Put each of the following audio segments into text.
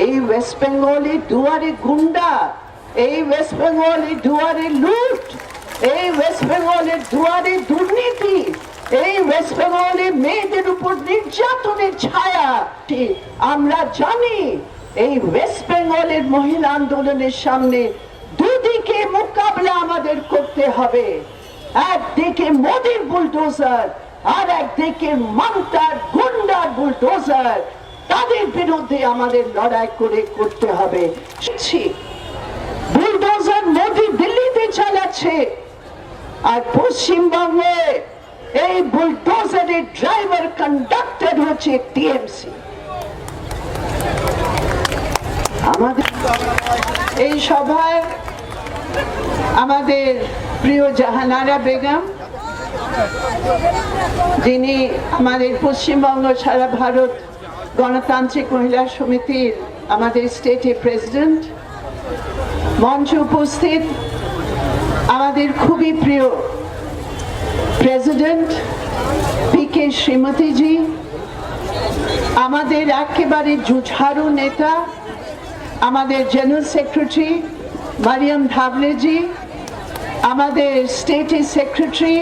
এই ওয়েস্ট বেঙ্গলে দুয়ারে গুন্ডা, এই ওয়েস্ট বেঙ্গলে দুয়ারে লুট, এই ওয়েস্ট বেঙ্গলের দুয়ারে দুর্নীতি, এই ওয়েস্ট বেঙ্গলে মেয়েদের উপর নির্যাতনের ছায়া আমরা জানি এই ওয়েস্ট বেঙ্গলের মহিলা আন্দোলনের সামনে দুদিকে মোকাবিলা আমাদের করতে হবে। একদিকে মোদির বুলডোজার আর একদিকে মমতার গুন্ডার বুলডোজার। তাদের বিরুদ্ধে আমাদের লড়াই করে করতে হবে। বুলডোজার মোদি দিল্লিতে চালাচ্ছে, আর পশ্চিমবঙ্গে এই বুলডোজারের ড্রাইভার কন্ডাক্টর হচ্ছে টিএমসি। আমাদের এই সভায় আমাদের প্রিয় জাহানারা বেগম, যিনি আমাদের পশ্চিমবঙ্গ সারা ভারত গণতান্ত্রিক মহিলা সমিতির আমাদের স্টেটের প্রেসিডেন্ট মঞ্চে উপস্থিত আমাদের খুবই প্রিয় প্রেসিডেন্ট পি কে শ্রীমতীজি আমাদের একেবারে জুঝারু নেতা, আমাদের জেনারেল সেক্রেটারি মারিয়াম ধাবলেজি আমাদের স্টেটের সেক্রেটারি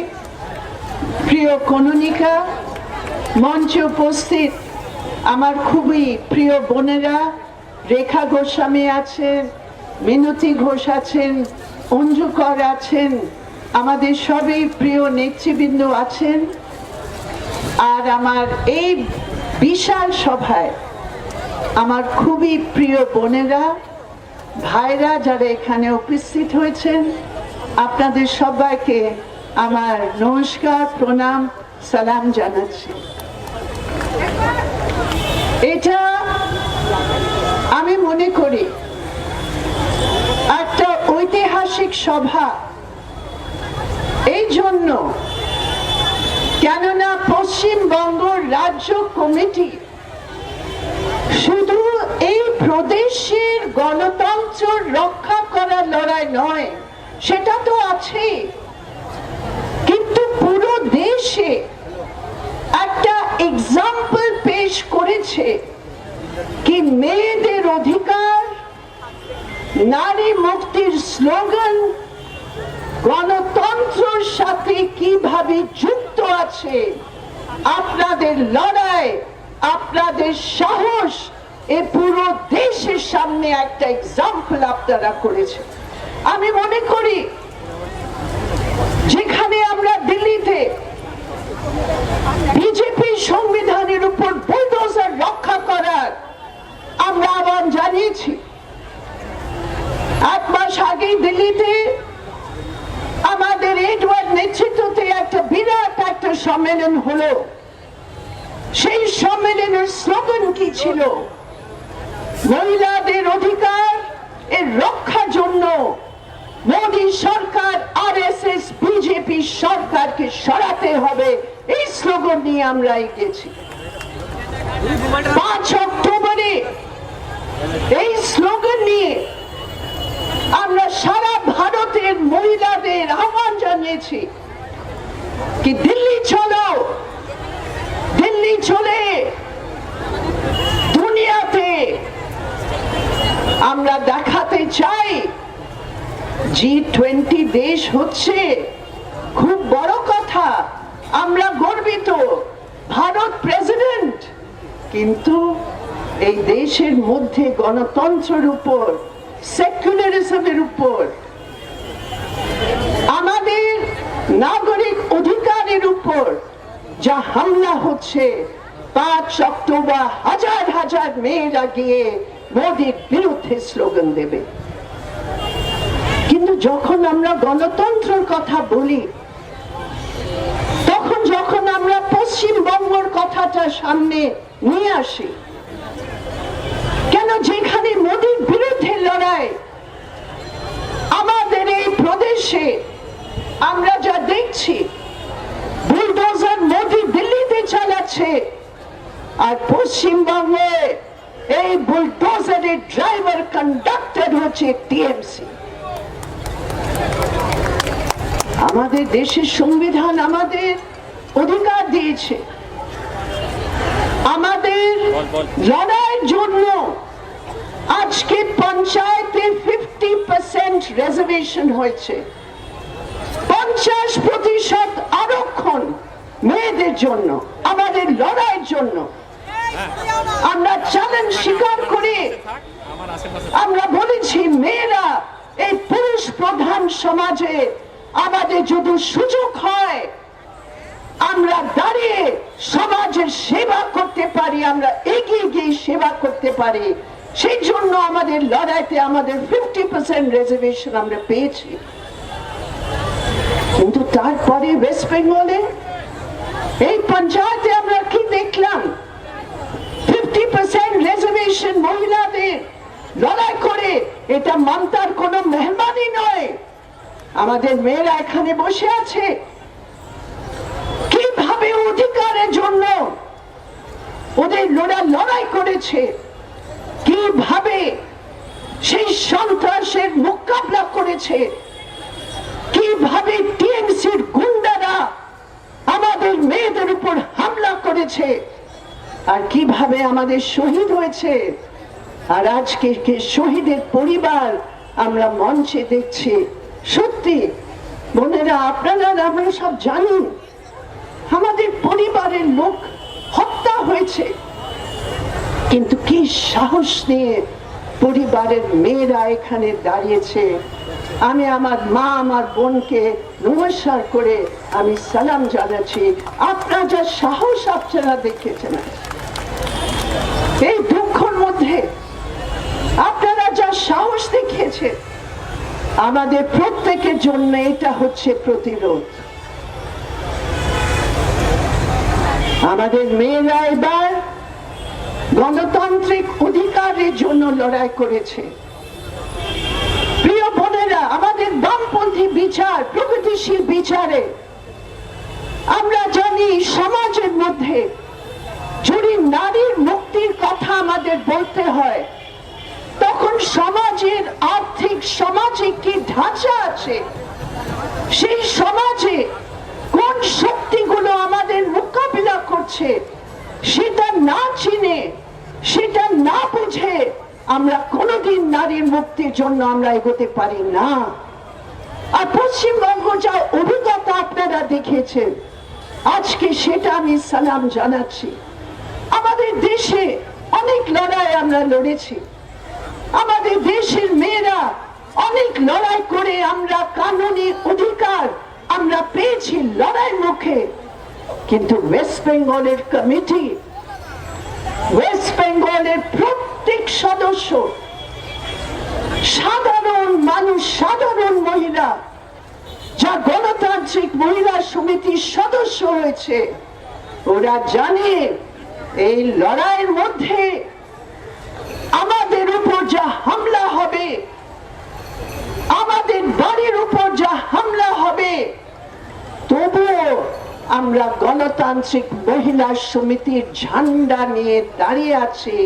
প্রিয় কনুনিকা, মঞ্চে উপস্থিত আমার খুবই প্রিয় বোনেরা, রেখা গোস্বামী আছেন, মিনতি ঘোষ আছেন, অঞ্জু কর আছেন, আমাদের সবই প্রিয় নেতৃবৃন্দ আছেন। আর আমার এই বিশাল সভায় আমার খুবই প্রিয় বোনেরা, ভাইরা যারা এখানে উপস্থিত হয়েছেন, আপনাদের সবাইকে আমার নমস্কার, প্রণাম, সালাম জানাচ্ছি। এটা আমি মনে করি একটা ঐতিহাসিক সভা। এই জন্য কেননা পশ্চিমবঙ্গ রাজ্য কমিটি শুধু এই প্রদেশের গণতন্ত্র রক্ষা করার লড়াই নয়, সেটা তো আছে কিন্তু পুরো দেশে একটা এক্সাম্পল পেশ করেছে কি মেয়েদের অধিকার, নারী মুক্তির স্লোগান গণতন্ত্রের সাথে কীভাবে যুক্ত আছে, আপনাদের লড়াই, আপনাদের সাহস, এ পুরো দেশের সামনে একটা এক্সাম্পল আপনারা করেছেন। আমি মনে করি যেখানে আমরা দিল্লিতে বিজেপি সংবিধানের উপর বুলডোজার রক্ষা করার আমরা আহ্বান জানিয়েছি এক মাস আগেই দিল্লিতে আমাদের এডওয়ার্ড নেতৃত্বতে একটা বিরাট একটা সম্মেলন হলো সেই সম্মেলনের স্লোগান কি ছিল? মহিলাদের অধিকার এর রক্ষার জন্য মোদী সরকার আর এস এস বিজেপি সরকারকে সরাতে হবে। এই স্লোগান নিয়ে আমরা এগিয়েছি। পাঁচ অক্টোবরে এই স্লোগান নিয়ে আমরা সারা ভারতের মহিলাদের আহ্বান জানিয়েছি কি দিল্লি চলো, দিল্লি চলে দুনিয়াতে আমরা দেখাতে চাই। জি টোয়েন্টি দেশ হচ্ছে খুব বড় কথা। আমরা গর্বিত। ভারত প্রেসিডেন্ট কিন্তু এই দেশের মধ্যে গণতন্ত্রের উপর সেকুলারিজমের উপর, আমাদের নাগরিক অধিকারের উপর যা হামলা হচ্ছে পাঁচ অক্টোবর হাজার হাজার মেয়েরা গিয়ে মোদির বিরুদ্ধে স্লোগান দেবে। কিন্তু যখন আমরা গণতন্ত্রের কথা বলি, তখন যখন আমরা পশ্চিমবঙ্গর কথাটা সামনে নিয়ে আসি, কেন যেখানে মোদির বিরুদ্ধে লড়াই, আমাদের এই প্রদেশে আমরা যা দেখছি, বুলডোজার মোদি দিল্লিতে চালাচ্ছে আর পশ্চিমবঙ্গে এই বুলডোজারের ড্রাইভার কন্ডাক্টর হচ্ছে টিএমসি। আমাদের দেশের সংবিধান আমাদের অধিকার দিয়েছে। আমাদের লড়াইয়ের জন্য আজকে পঞ্চায়েতে ফিফটি পার্সেন্ট রিজার্ভেশন হয়েছে। পঞ্চাশ প্রতিশত আরক্ষণ মেয়েদের জন্য আমাদের লড়াইয়ের জন্য। আমরা চ্যালেঞ্জ স্বীকার করি। আমরা বলেছি, মেয়েরা, এই পুরুষ প্রধান সমাজে আমাদের যদি সুযোগ হয়, আমরা দাঁড়িয়ে সমাজের সেবা করতে পারি, আমরা এগিয়ে গিয়ে সেবা করতে পারি। সেই জন্য আমাদের লড়াইতে আমাদের ফিফটি পার্সেন্ট রিজার্ভেশন আমরা পেয়েছি। কিন্তু তারপরে ওয়েস্ট বেঙ্গলে এই পঞ্চায়েতে আমরা কি দেখলাম? রিজার্ভেশন মহিলাদের লড়াই করে, এটা মানতার কোনো মেহমানি নয়। আমাদের মেয়েরা এখানে বসে আছে। কীভাবে অধিকারের জন্য ওদের লোড়া লড়াই করেছে? কীভাবে সেই সন্ত্রাসের মোকাবলা করেছে? কীভাবে টিএমসির গুন্ডারা আমাদের মেয়েদের উপর হামলা করেছে? আর কীভাবে আমাদের শহীদ হয়েছে? আর আজকে শহীদের পরিবার আমরা মঞ্চে দেখছি। সত্যি, বোনেরা, আপনারা আমরা সব জানেন আমাদের পরিবারের লোক হত্যা হয়েছে। কিন্তু কি সাহস নিয়ে পরিবারের মেয়েরা এখানে দাঁড়িয়েছে? আমি আমার মা, আমার বোনকে নমস্কার করে আমি সালাম জানাচ্ছি। আপনার যা সাহস আপনারা দেখেছেন। এই দুঃখের মধ্যে আপনারা যা সাহস দেখিয়েছেন, আমাদের প্রত্যেকের জন্য এটা হচ্ছে প্রতিরোধ। আমাদের মেয়েরা এবার গণতান্ত্রিক অধিকারের জন্য লড়াই করেছে। প্রিয় বোনেরা, আমাদের বামপন্থী বিচার, প্রগতিশীল বিচারে আমরা জানি সমাজের মধ্যে যদি নারীর কথা আমাদের বলতে হয়, তখন সমাজের আর্থিক সামাজিক কি ঢাঁচা আছে? সেই সমাজে কোন শক্তিগুলো আমাদের মোকাবিলা করছে, সেটা না চিনে, সেটা না বুঝে আমরা কোনোদিন নারীর মুক্তির জন্য আমরা এগোতে পারি না। আর পশ্চিমবঙ্গ যা অভিজ্ঞতা আপনারা দেখেছেন আজকে সেটা আমি সালাম জানাচ্ছি। আমাদের দেশে অনেক লড়াই আমরা লড়েছি। আমাদের দেশের মেয়েরা অনেক লড়াই করে আমরা কানুনি অধিকার আমরা পেয়েছি লড়াই মুখে। কিন্তু ওয়েস্ট বেঙ্গলের কমিটি ওয়েস্ট বেঙ্গলের প্রত্যেক সদস্য, সাধারণ মানুষ, সাধারণ মহিলা, যা গণতান্ত্রিক মহিলা সমিতির সদস্য হয়েছে, ওরা জানে এই লড়াইয়ের মধ্যে আমাদের উপর যা হামলা হবে আমাদের বাড়ির উপর যা হামলা তবুও আমরা গণতান্ত্রিক মহিলা সমিতির ঝান্ডা নিয়ে দাঁড়িয়ে আছি।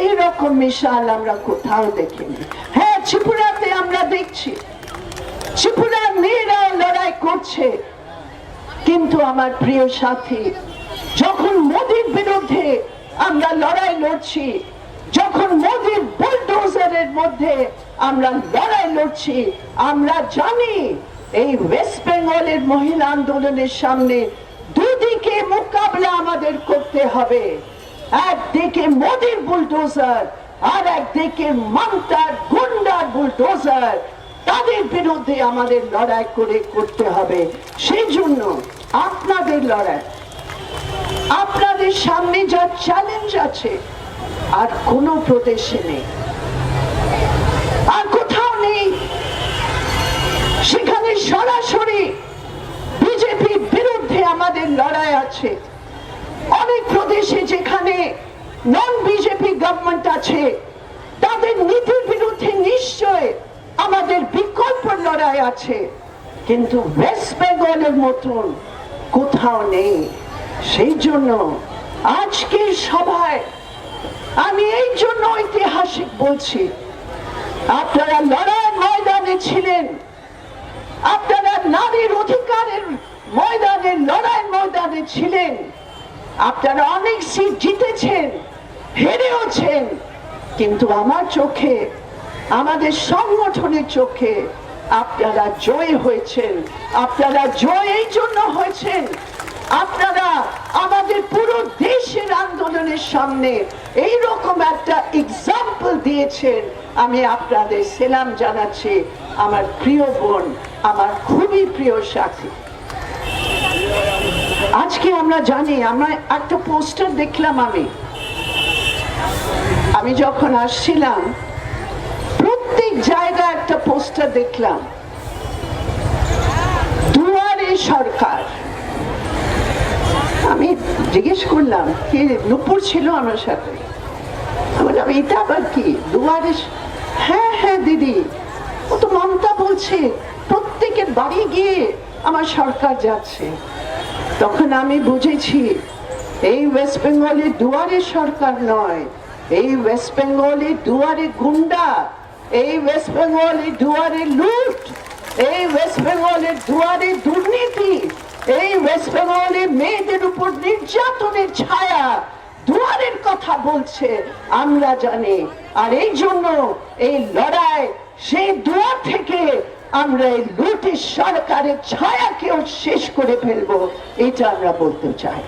এইরকম মিশাল আমরা কোথাও দেখিনি। হ্যাঁ ত্রিপুরাতে আমরা দেখছি। ত্রিপুরার মেয়েরা লড়াই করছে। কিন্তু আমার প্রিয় সাথী, যখন মোদির বিরুদ্ধে আমরা লড়াই লড়ছি, যখন মোদির বুলডোজারের মধ্যে আমরা লড়াই লড়ছি, আমরা জানি এই ওয়েস্ট বেঙ্গলের মহিলা আন্দোলনের সামনে দুদিকে মোকাবিলা আমাদের করতে হবে। একদিকে মোদির বুলডোজার আর একদিকে মমতার গুন্ডার বুলডোজার। তাদের বিরুদ্ধে আমাদের লড়াই করে করতে হবে। সেই জন্য আপনাদের লড়াই, আপনাদের সামনে যা চ্যালেঞ্জ আছে আর কোনো প্রদেশে নেই। আছে। অনেক প্রদেশে যেখানে নন বিজেপি গভর্নমেন্ট আছে, তাদের নীতির বিরুদ্ধে নিশ্চয় আমাদের বিকল্প লড়াই আছে। কিন্তু ওয়েস্ট বেঙ্গলের মতন কোথাও নেই। সেই জন্য আজকের সভায় আমি এই জন্য ঐতিহাসিক বলছি, আপনারা লড়াই ময়দানে ছিলেন, আপনারা নারীর অধিকারের ময়দানে, লড়াই ময়দানে ছিলেন। আপনারা অনেক সিট জিতেছেন, হেরেওছেন। কিন্তু আমার চোখে, আমাদের সংগঠনের চোখে আপনারা জয় হয়েছেন। আপনারা জয় এই জন্য হয়েছেন। আপনারা আমাদের পুরো দেশের আন্দোলনের সামনে এই রকম একটা এক্সাম্পল দিয়েছেন। আমি আপনাদের সেলাম জানাচ্ছি, আমার প্রিয় বোন, আমার খুবই প্রিয় সাথী। আজকে আমরা জানি, আমরা একটা পোস্টার দেখলাম আমি। আমি যখন আসছিলাম, প্রত্যেক জায়গায় একটা পোস্টার দেখলাম। দুয়ারে সরকার। আমি জিজ্ঞেস করলাম, কি নুপুর ছিল আমার সাথে? বললাম, এটা আবার কি? দুয়ারে হ্যাঁ হ্যাঁ দিদি। ও তো মমতা বলছে, প্রত্যেকের বাড়ি গিয়ে আমার সরকার যাচ্ছে। তখন আমি বুঝেছি, এই ওয়েস্ট বেঙ্গলে দুয়ারে সরকার নয়, এই ওয়েস্ট বেঙ্গলে দুয়ারে গুন্ডা, এই ওয়েস্ট বেঙ্গলে দুয়ারে লুট, এই ওয়েস্ট বেঙ্গলের দুয়ারে দুর্নীতি, এই ওয়েস্ট বেঙ্গলে মেয়েদের উপর নির্যাতনের ছায়া, দুয়ারের কথা বলছে, আমরা জানি। আর এই জন্য এই লড়াই সেই দুয়ার থেকে আমরা এই লুটি সরকারের ছায়াকেও শেষ করে ফেলব। এটা আমরা বলতে চাই।